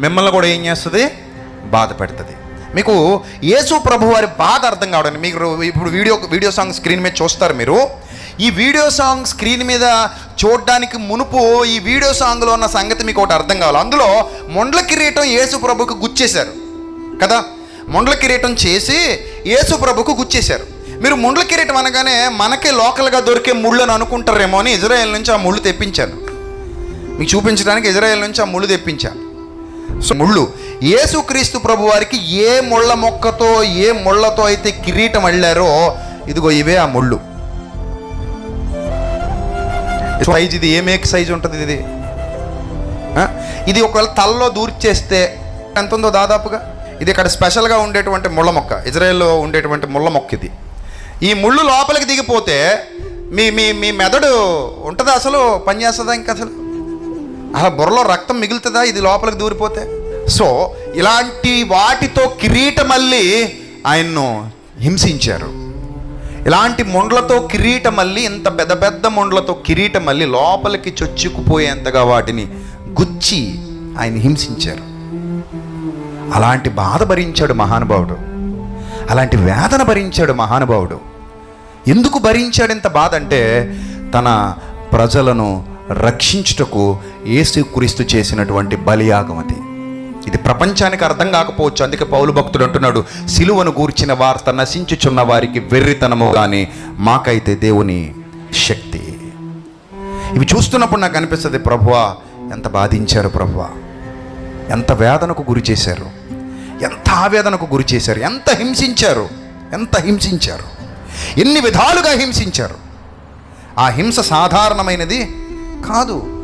మిమ్మల్ని కూడా ఏం చేస్తుంది? బాధ పెడుతుంది. మీకు యేసు ప్రభు వారి బాధ అర్థం కావడానికి మీకు ఇప్పుడు వీడియో వీడియో సాంగ్ స్క్రీన్ మీద చూస్తారు మీరు. ఈ వీడియో సాంగ్ స్క్రీన్ మీద చూడడానికి మునుపు ఈ వీడియో సాంగ్లో ఉన్న సంగతి మీకు ఒకటి అర్థం కావాలి. అందులో మొండ్ల కిరీటం యేసు ప్రభుకు గుచ్చేశారు. కదా? మొండ్ల కిరీటం చేసి యేసు ప్రభుకు గుచ్చేశారు. మీరు ముండ్ల కిరీటం అనగానే మనకే లోకల్గా దొరికే ముళ్ళని అనుకుంటారేమో అని ఇజ్రాయెల్ నుంచి ఆ ముళ్ళు తెప్పించాను. మీకు చూపించడానికి ఇజ్రాయెల్ నుంచి ఆ ముళ్ళు తెప్పించాను. సో ముళ్ళు. యేసుక్రీస్తు ప్రభు వారికి ఏ ముళ్ళ మొక్కతో ఏ ముళ్ళతో అయితే కిరీటం అల్లారో ఇదిగో ఇవే ఆ ముళ్ళు. సైజ్ ఇది ఏ మేక్ సైజ్ ఉంటుంది ఇది? ఇది ఒకవేళ తలలో దూర్చేస్తే ఎంత ఉందో దాదాపుగా? ఇది ఇక్కడ స్పెషల్గా ఉండేటువంటి ముళ్ళ మొక్క. ఇజ్రాయెల్లో ఉండేటువంటి ముళ్ళ మొక్క ఇది. ఈ ముళ్ళు లోపలికి దిగిపోతే మీ మీ మీ మెదడు ఉంటుందా అసలు? పనిచేస్తుందా ఇంకా అసలు? అలా బుర్రలో రక్తం మిగులుతుందా? ఇది లోపలికి దూరిపోతే. సో ఇలాంటి వాటితో కిరీటమల్లి ఆయన్ను హింసించారు. ఇలాంటి మొండ్లతో కిరీటమల్లి ఇంత పెద్ద పెద్ద మొండ్లతో కిరీటమల్లి లోపలికి చొచ్చుకుపోయేంతగా వాటిని గుచ్చి ఆయన హింసించారు. అలాంటి బాధ భరించాడు మహానుభావుడు. అలాంటి వేదన భరించాడు మహానుభావుడు. ఎందుకు భరించాడు ఇంత బాధ అంటే తన ప్రజలను రక్షించుటకు యేసుక్రీస్తు చేసినటువంటి బలియాగం అది ఇది ప్రపంచానికి అర్థం కాకపోవచ్చు. అందుకే పౌలు భక్తుడు అంటున్నాడు సిలువను గూర్చిన వార్త నశించుచున్న వారికి వెర్రితనము కానీ మాకైతే దేవుని శక్తి. ఇవి చూస్తున్నప్పుడు నాకు అనిపిస్తుంది ప్రభువా ఎంత బాధించారు ప్రభువా. ఎంత వేదనకు గురి చేశారు. ఎంత ఆవేదనకు గురి చేశారు. ఎంత హింసించారు. ఎంత హింసించారు. ఎన్ని విధాలుగా హింసించారు. ఆ హింస సాధారణమైనది కాదు.